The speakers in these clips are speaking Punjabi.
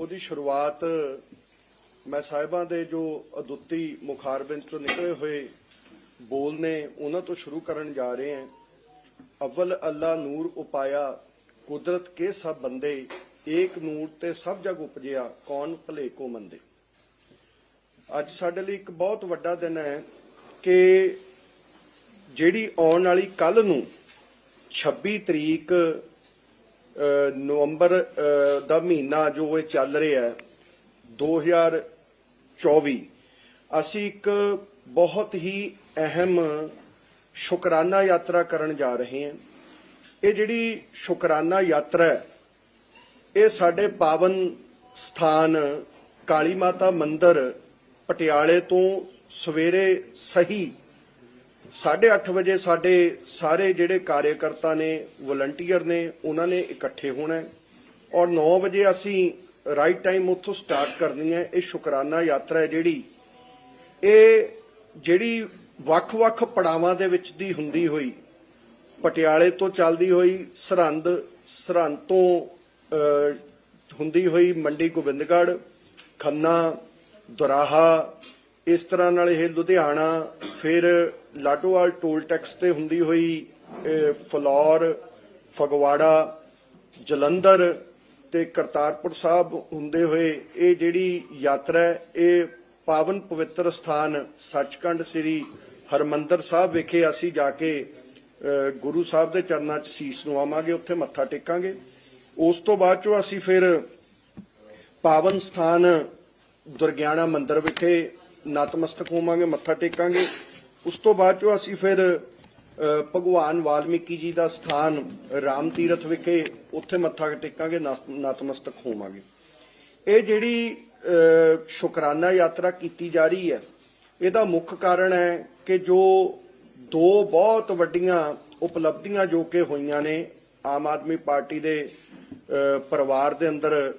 ਉਹਦੀ ਸ਼ੁਰੂਆਤ ਮੈਂ ਸਾਹਿਬਾਂ ਦੇ ਜੋ ਅਦੁੱਤੀ ਮੁਖਾਰਬਿੰਦ ਚੋਂ ਨਿਕਲੇ ਹੋਏ ਬੋਲ ਨੇ ਉਹਨਾਂ ਤੋਂ ਸ਼ੁਰੂ ਕਰਨ ਜਾ ਰਹੇ ਹਾਂ। ਅਵਲ ਅੱਲਾ ਨੂਰ ਉਪਾਇਆ, ਕੁਦਰਤ ਕੇ ਸਭ ਬੰਦੇ, ਏਕ ਨੂਰ ਤੇ ਸਭ ਜਗ ਉਪਜਿਆ, ਕੌਣ ਭਲੇ ਕੋ ਮੰਦੇ। ਅੱਜ ਸਾਡੇ ਲਈ ਇੱਕ ਬਹੁਤ ਵੱਡਾ ਦਿਨ ਹੈ ਕਿ ਜਿਹੜੀ ਆਉਣ ਵਾਲੀ ਕੱਲ ਨੂੰ 26 ਤਰੀਕ ਨਵੰਬਰ ਦਾ ਮਹੀਨਾ ਜੋ ਇਹ ਚੱਲ ਰਿਹਾ ਹੈ 2024 ਅਸੀਂ ਇੱਕ ਬਹੁਤ ਹੀ ਅਹਿਮ ਸ਼ੁਕਰਾਨਾ ਯਾਤਰਾ ਕਰਨ ਜਾ ਰਹੇ ਹਾਂ। ਇਹ ਜਿਹੜੀ ਸ਼ੁਕਰਾਨਾ ਯਾਤਰਾ ਹੈ, ਇਹ ਸਾਡੇ ਪਾਵਨ ਸਥਾਨ ਕਾਲੀ ਮਾਤਾ ਮੰਦਿਰ ਪਟਿਆਲੇ ਤੋਂ ਸਵੇਰੇ ਸਹੀ 8:30 ਵਜੇ ਸਾਡੇ ਸਾਰੇ ਜਿਹੜੇ ਕਾਰਜਕਰਤਾ ਨੇ, ਵਲੰਟੀਅਰ ਨੇ, ਉਹਨਾਂ ਨੇ ਇਕੱਠੇ ਹੋਣਾ ਔਰ 9 ਵਜੇ ਅਸੀਂ ਰਾਈਟ ਟਾਈਮ ਉੱਥੋਂ ਸਟਾਰਟ ਕਰਨੀ ਹੈ। ਇਹ ਸ਼ੁਕਰਾਨਾ ਯਾਤਰਾ ਹੈ ਜਿਹੜੀ, ਇਹ ਜਿਹੜੀ ਵੱਖ-ਵੱਖ ਪੜਾਵਾਂ ਦੇ ਵਿੱਚ ਦੀ ਹੁੰਦੀ ਹੋਈ, ਪਟਿਆਲੇ ਤੋਂ ਚੱਲਦੀ ਹੋਈ, ਸਰਹੰਦ ਸਰਹੰਦ ਤੋਂ ਹੁੰਦੀ ਹੋਈ ਮੰਡੀ ਗੋਬਿੰਦਗੜ੍ਹ, ਖੰਨਾ, ਦੁਰਾਹਾ, ਇਸ ਤਰ੍ਹਾਂ ਨਾਲ ਇਹ ਲੁਧਿਆਣਾ, ਫਿਰ ਲਾਡੋਵਾਲ ਟੋਲ ਟੈਕਸ ਤੇ ਹੁੰਦੀ ਹੋਈ ਅਹ, ਫਲੌਰ ਫਗਵਾੜਾ ਜਲੰਧਰ ਤੇ ਕਰਤਾਰਪੁਰ ਸਾਹਿਬ ਹੁੰਦੇ ਹੋਏ ਇਹ ਜਿਹੜੀ ਯਾਤਰਾ ਇਹ ਪਾਵਨ ਪਵਿੱਤਰ ਸਥਾਨ ਸੱਚਖੰਡ ਸ੍ਰੀ ਹਰਮੰਦਰ ਸਾਹਿਬ ਵਿਖੇ ਅਸੀਂ ਜਾ ਕੇ ਗੁਰੂ ਸਾਹਿਬ ਦੇ ਚਰਨਾਂ 'ਚ ਸੀਸ ਨਵਾਵਾਂਗੇ ਉੱਥੇ ਮੱਥਾ ਟੇਕਾਂਗੇ। ਉਸ ਤੋਂ ਬਾਅਦ ਚੋਂ ਅਸੀਂ ਫਿਰ ਪਾਵਨ ਸਥਾਨ ਦੁਰਗਿਆਣਾ ਮੰਦਿਰ ਵਿਖੇ ਨਤਮਸਤਕ ਹੋਵਾਂਗੇ ਮੱਥਾ ਟੇਕਾਂਗੇ। ਉਸ ਤੋਂ ਬਾਅਦ ਚੋਂ ਅਸੀਂ ਫਿਰ ਭਗਵਾਨ ਵਾਲਮੀਕੀ ਜੀ ਦਾ ਸਥਾਨ ਰਾਮ ਤੀਰਥ ਵਿਖੇ ਉੱਥੇ ਮੱਥਾ ਟੇਕਾਂਗੇ ਨਤਮਸਤਕ ਹੋਵਾਂਗੇ। ਇਹ ਜਿਹੜੀ ਸ਼ੁਕਰਾਨਾ ਯਾਤਰਾ ਕੀਤੀ ਜਾ ਰਹੀ ਹੈ, ਇਹਦਾ ਮੁੱਖ ਕਾਰਨ ਹੈ ਕਿ ਜੋ ਦੋ ਬਹੁਤ ਵੱਡੀਆਂ ਉਪਲਬਧੀਆਂ ਜੋ ਕਿ ਹੋਈਆਂ ਨੇ, ਆਮ ਆਦਮੀ ਪਾਰਟੀ ਦੇ ਪਰਿਵਾਰ ਦੇ ਅੰਦਰ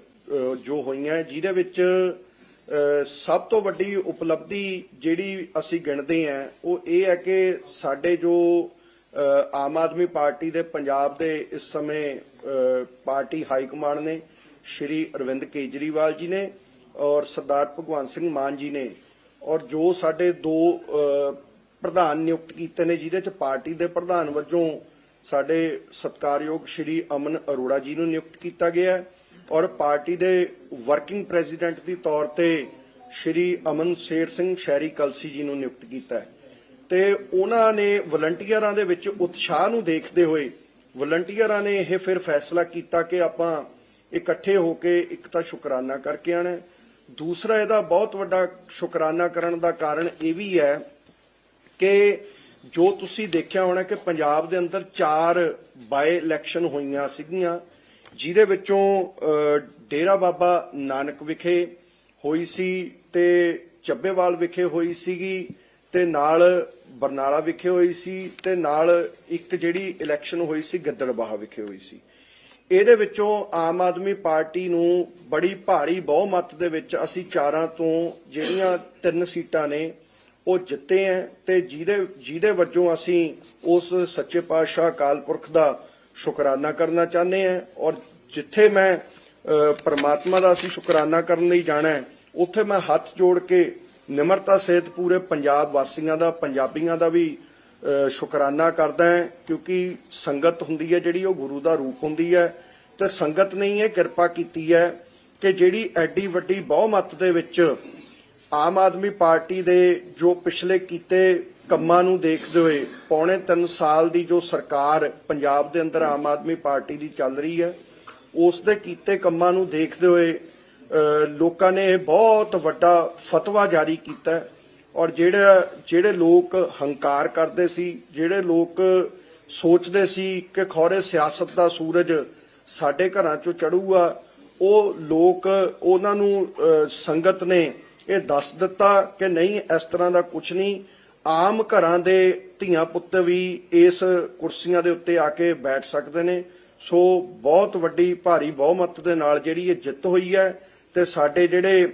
ਜੋ ਹੋਈਆਂ, ਜਿਹਦੇ ਵਿੱਚ ਸਭ ਤੋਂ ਵੱਡੀ ਉਪਲਬਧੀ ਜਿਹੜੀ ਅਸੀਂ ਗਿਣਦੇ ਹਾਂ, ਉਹ ਇਹ ਹੈ ਕਿ ਸਾਡੇ ਜੋ ਆਮ ਆਦਮੀ ਪਾਰਟੀ ਦੇ ਪੰਜਾਬ ਦੇ ਇਸ ਸਮੇਂ ਪਾਰਟੀ ਹਾਈ ਕਮਾਂਡ ਨੇ, ਸ਼੍ਰੀ ਅਰਵਿੰਦ ਕੇਜਰੀਵਾਲ ਜੀ ਨੇ ਔਰ ਸਰਦਾਰ ਭਗਵੰਤ ਸਿੰਘ ਮਾਨ ਜੀ ਨੇ ਔਰ ਜੋ ਸਾਡੇ ਦੋ ਪ੍ਰਧਾਨ ਨਿਯੁਕਤ ਕੀਤੇ ਨੇ, ਜਿਹਦੇ ਚ ਪਾਰਟੀ ਦੇ ਪ੍ਰਧਾਨ ਵਜੋਂ ਸਾਡੇ ਸਤਕਾਰਯੋਗ ਸ਼੍ਰੀ ਅਮਨ ਅਰੋੜਾ ਜੀ ਨੂੰ ਨਿਯੁਕਤ ਕੀਤਾ ਗਿਆ ਹੈ। ਔਰ ਪਾਰਟੀ ਦੇ ਵਰਕਿੰਗ ਪ੍ਰੈਜ਼ੀਡੈਂਟ ਦੀ ਤੌਰ ਤੇ ਸ਼੍ਰੀ ਅਮਨ ਸ਼ੇਰ ਸਿੰਘ ਸ਼ਹਿਰੀ ਕਲਸੀ ਜੀ ਨੂੰ ਨਿਯੁਕਤ ਕੀਤਾ ਹੈ। ਤੇ ਉਹਨਾਂ ਨੇ ਵਲੰਟੀਅਰਾਂ ਦੇ ਵਿੱਚ ਉਤਸ਼ਾਹ ਨੂੰ ਦੇਖਦੇ ਹੋਏ ਵਲੰਟੀਅਰਾਂ ਨੇ ਇਹ ਫਿਰ ਫੈਸਲਾ ਕੀਤਾ ਕਿ ਆਪਾਂ ਇਕੱਠੇ ਹੋ ਕੇ ਇੱਕ ਤਾਂ ਸ਼ੁਕਰਾਨਾ ਕਰਕੇ ਆਣਾ ਦੂਸਰਾ, ਇਹਦਾ ਬਹੁਤ ਵੱਡਾ ਸ਼ੁਕਰਾਨਾ ਕਰਨ ਦਾ ਕਾਰਨ ਇਹ ਵੀ ਹੈ ਕਿ ਜੋ ਤੁਸੀਂ ਦੇਖਿਆ ਹੋਣਾ ਕਿ ਪੰਜਾਬ ਦੇ ਅੰਦਰ ਚਾਰ ਬਾਈ ਇਲੈਕਸ਼ਨ ਹੋਈਆਂ ਸੀਗੀਆਂ ਜਿਹਦੇ ਵਿੱਚੋਂ ਡੇਰਾ ਬਾਬਾ ਨਾਨਕ ਵਿਖੇ ਹੋਈ ਸੀ ਤੇ ਚੱਬੇਵਾਲ ਵਿਖੇ ਹੋਈ ਸੀਗੀ ਤੇ ਨਾਲ ਬਰਨਾਲਾ ਵਿਖੇ ਹੋਈ ਸੀ ਤੇ ਨਾਲ ਇੱਕ ਜਿਹੜੀ ਇਲੈਕਸ਼ਨ ਹੋਈ ਸੀ ਗਿੱਦੜਬਾਹਾ ਵਿਖੇ ਹੋਈ ਸੀ। ਇਹਦੇ ਵਿੱਚੋਂ ਆਮ ਆਦਮੀ ਪਾਰਟੀ ਨੂੰ ਬੜੀ ਭਾਰੀ ਬਹੁਮਤ ਦੇ ਵਿੱਚ ਅਸੀਂ ਚਾਰਾਂ ਤੋਂ ਜਿਹੜੀਆਂ ਤਿੰਨ ਸੀਟਾਂ ਨੇ, ਉਹ ਜਿੱਤੇ ਹੈ ਤੇ ਜਿਹਦੇ ਜਿਹਦੇ ਵਜੋਂ ਅਸੀਂ ਉਸ ਸੱਚੇ ਪਾਤਸ਼ਾਹ ਅਕਾਲ ਪੁਰਖ ਦਾ ਸ਼ੁਕਰਾਨਾ ਕਰਨਾ ਚਾਹੁੰਦੇ ਹਾਂ ਔਰ ਜਿੱਥੇ ਮੈਂ ਪਰਮਾਤਮਾ ਦਾ ਅਸੀਂ ਸ਼ੁਕਰਾਨਾ ਕਰਨ ਲਈ ਜਾਣਾ ਹੈ, ਉੱਥੇ ਮੈਂ ਹੱਥ ਜੋੜ ਕੇ ਨਿਮਰਤਾ ਸਹਿਤ ਪੂਰੇ ਪੰਜਾਬ ਵਾਸੀਆਂ ਦਾ, ਪੰਜਾਬੀਆਂ ਦਾ ਵੀ ਸ਼ੁਕਰਾਨਾ ਕਰਦਾ ਹਾਂ ਕਿਉਂਕਿ ਸੰਗਤ ਹੁੰਦੀ ਹੈ ਜਿਹੜੀ ਉਹ ਗੁਰੂ ਦਾ ਰੂਪ ਹੁੰਦੀ ਹੈ ਤੇ ਸੰਗਤ ਨੇ ਹੀ ਇਹ ਕਿਰਪਾ ਕੀਤੀ ਹੈ ਕਿ ਜਿਹੜੀ ਐਡੀ ਵੱਡੀ ਬਹੁਮਤ ਦੇ ਵਿੱਚ ਆਮ ਆਦਮੀ ਪਾਰਟੀ ਦੇ ਜੋ ਪਿਛਲੇ ਕੀਤੇ ਕੰਮਾਂ ਨੂੰ ਦੇਖਦੇ ਹੋਏ ਪੌਣੇ 3 ਸਾਲ ਦੀ ਜੋ ਸਰਕਾਰ ਪੰਜਾਬ ਦੇ ਅੰਦਰ ਆਮ ਆਦਮੀ ਪਾਰਟੀ ਦੀ ਚੱਲ ਰਹੀ ਹੈ, ਉਸ ਦੇ ਕੀਤੇ ਕੰਮਾਂ ਨੂੰ ਦੇਖਦੇ ਹੋਏ ਲੋਕਾਂ ਨੇ ਇਹ ਬਹੁਤ ਵੱਡਾ ਫਤਵਾ ਜਾਰੀ ਕੀਤਾ ਔਰ ਜਿਹੜਾ, ਜਿਹੜੇ ਲੋਕ ਹੰਕਾਰ ਕਰਦੇ ਸੀ, ਜਿਹੜੇ ਲੋਕ ਸੋਚਦੇ ਸੀ ਕਿ ਖੌਰੇ ਸਿਆਸਤ ਦਾ ਸੂਰਜ ਸਾਡੇ ਘਰਾਂ ਚੋਂ ਚੜੂਗਾ, ਉਹ ਲੋਕ ਉਹਨਾਂ ਨੂੰ ਸੰਗਤ ਨੇ ਇਹ ਦੱਸ ਦਿੱਤਾ ਕਿ ਨਹੀਂ, ਇਸ ਤਰ੍ਹਾਂ ਦਾ ਕੁਝ ਨਹੀਂ ਆਮ ਘਰਾਂ ਦੇ ਧੀਆਂ ਪੁੱਤ ਵੀ ਇਸ ਕੁਰਸੀਆਂ ਦੇ ਉੱਤੇ ਆ ਕੇ ਬੈਠ ਸਕਦੇ ਨੇ। ਸੋ ਬਹੁਤ ਵੱਡੀ ਭਾਰੀ ਬਹੁਮਤ ਦੇ ਨਾਲ ਜਿਹੜੀ ਇਹ ਜਿੱਤ ਹੋਈ ਹੈ ਤੇ ਸਾਡੇ ਜਿਹੜੇ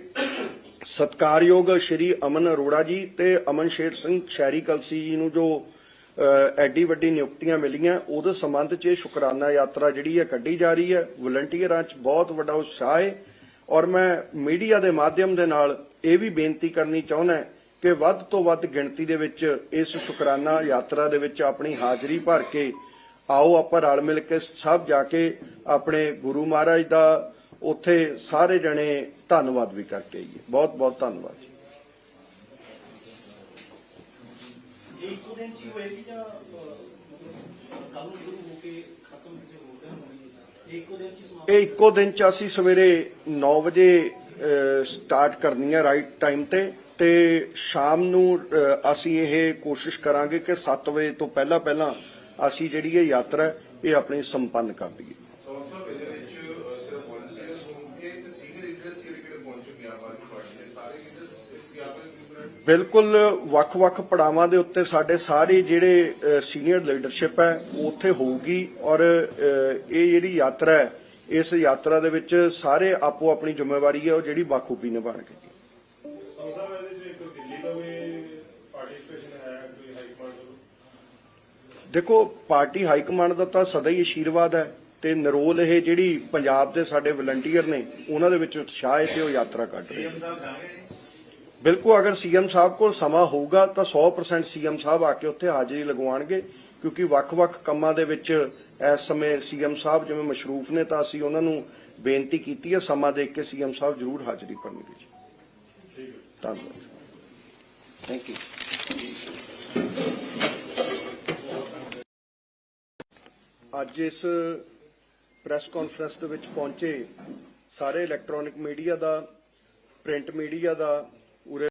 ਸਤਕਾਰਯੋਗ ਸ਼੍ਰੀ ਅਮਨ ਅਰੋੜਾ ਜੀ ਤੇ ਅਮਨ ਸ਼ੇਰ ਸਿੰਘ ਸ਼ਹਿਰੀ ਕਲਸੀ ਜੀ ਨੂੰ ਜੋ ਐਡੀ ਵੱਡੀ ਨਿਯੁਕਤੀਆਂ ਮਿਲੀਆਂ, ਉਹਦੇ ਸੰਬੰਧ 'ਚ ਇਹ ਸ਼ੁਕਰਾਨਾ ਯਾਤਰਾ ਜਿਹੜੀ ਹੈ ਕੱਢੀ ਜਾ ਰਹੀ ਹੈ। ਵਲੰਟੀਅਰਾਂ 'ਚ ਬਹੁਤ ਵੱਡਾ ਉਤਸ਼ਾਹ ਹੈ। ਔਰ ਮੈਂ ਮੀਡੀਆ ਦੇ ਮਾਧਿਅਮ ਦੇ ਨਾਲ ਇਹ ਵੀ ਬੇਨਤੀ ਕਰਨੀ ਚਾਹੁੰਦਾ ਕਿ ਵੱਧ ਤੋਂ ਵੱਧ ਗਿਣਤੀ ਦੇ ਵਿੱਚ ਇਸ ਸ਼ੁਕਰਾਨਾ ਯਾਤਰਾ ਦੇ ਵਿੱਚ ਆਪਣੀ ਹਾਜ਼ਰੀ ਭਰ ਕੇ ਆਓ ਆਪਾਂ ਰਲ ਮਿਲ ਕੇ ਸਭ ਜਾ ਕੇ ਆਪਣੇ ਗੁਰੂ ਮਹਾਰਾਜ ਦਾ ਉੱਥੇ ਸਾਰੇ ਜਣੇ ਧੰਨਵਾਦ ਵੀ ਕਰਕੇ ਆਈਏ। ਬਹੁਤ ਬਹੁਤ ਧੰਨਵਾਦ ਜੀ। ਇੱਕੋ ਦਿਨ ਚ ਹੀ ਹੋਏਗੀ ਜਾਂ ਕੱਲ ਨੂੰ ਸ਼ੁਰੂ ਹੋ ਕੇ ਖਤਮ ਕਿਸੇ ਹੋਰ ਦਿਨ ਹੋਣੀ ਹੈ? ਇਹ ਇੱਕੋ ਦਿਨ ਚ ਹੀ ਸਮਾਪਤ ਇਹ ਇੱਕੋ ਦਿਨ ਚ ਅਸੀਂ ਸਵੇਰੇ 9 ਵਜੇ ਸਟਾਰਟ ਕਰਨੀ ਹੈ ਰਾਈਟ ਟਾਈਮ ਤੇ। ਤੇ ਸ਼ਾਮ ਨੂੰ ਅਸੀਂ ਇਹ ਕੋਸ਼ਿਸ਼ ਕਰਾਂਗੇ ਕਿ 7 ਵਜੇ ਤੋਂ ਪਹਿਲਾਂ ਪਹਿਲਾਂ ਅਸੀਂ ਜਿਹੜੀ ਇਹ ਯਾਤਰਾ ਇਹ ਆਪਣੀ ਸੰਪੰਨ ਕਰ ਦਈਏ। ਬਿਲਕੁਲ ਵੱਖ-ਵੱਖ ਪੜਾਵਾਂ ਦੇ ਉੱਤੇ ਸਾਡੇ ਸਾਰੇ ਜਿਹੜੇ ਸੀਨੀਅਰ ਲੀਡਰਸ਼ਿਪ ਹੈ ਉਹ ਉੱਥੇ ਹੋਊਗੀ ਔਰ ਇਹ ਜਿਹੜੀ ਯਾਤਰਾ ਹੈ ਇਸ ਯਾਤਰਾ ਦੇ ਵਿੱਚ ਸਾਰੇ ਆਪੋ ਆਪਣੀ ਜ਼ਿੰਮੇਵਾਰੀ ਹੈ ਉਹ ਜਿਹੜੀ ਬਾਖੂਬੀ ਨਿਭਾਉਣਗੇ। ਦੇਖੋ, ਪਾਰਟੀ ਹਾਈ ਕਮਾਂਡ ਦਾ ਤਾਂ ਸਦਾ ਹੀ ਆਸ਼ੀਰਵਾਦ ਹੈ ਤੇ ਨਰੋਲ ਇਹ ਜਿਹੜੀ ਪੰਜਾਬ ਦੇ ਸਾਡੇ ਵਲੰਟੀਅਰ ਨੇ, ਉਹਨਾਂ ਦੇ ਵਿੱਚ ਉਤਸ਼ਾਹ ਹੈ ਤੇ ਉਹ ਯਾਤਰਾ ਕੱਢ ਰਹੇ ਬਿਲਕੁਲ, ਅਗਰ ਸੀਐਮ ਸਾਹਿਬ ਕੋਲ ਸਮਾਂ ਹੋਊਗਾ ਤਾਂ 100% ਸੀਐਮ ਸਾਹਿਬ ਆ ਕੇ ਉੱਥੇ ਹਾਜ਼ਰੀ ਲਗਵਾਉਣਗੇ, ਕਿਉਂਕਿ ਵੱਖ-ਵੱਖ ਕੰਮਾਂ ਦੇ ਵਿੱਚ ਇਸ ਸਮੇਂ ਸੀਐਮ ਸਾਹਿਬ ਜਿਵੇਂ ਮਸ਼ਰੂਫ ਨੇ ਤਾਂ ਅਸੀਂ ਉਹਨਾਂ ਨੂੰ ਬੇਨਤੀ ਕੀਤੀ ਹੈ, ਸਮਾਂ ਦੇਖ ਕੇ ਸੀਐਮ ਸਾਹਿਬ ਜ਼ਰੂਰ ਹਾਜ਼ਰੀ ਭਰਨਗੇ ਜੀ। ਧੰਨਵਾਦ। ਥੈਂਕ ਯੂ ਅੱਜ ਇਸ ਪ੍ਰੈਸ ਕਾਨਫਰੰਸ ਦੇ ਵਿੱਚ ਪਹੁੰਚੇ ਸਾਰੇ ਇਲੈਕਟ੍ਰੋਨਿਕ ਮੀਡੀਆ ਦਾ, ਪ੍ਰਿੰਟ ਮੀਡੀਆ ਦਾ, ਉਰੇ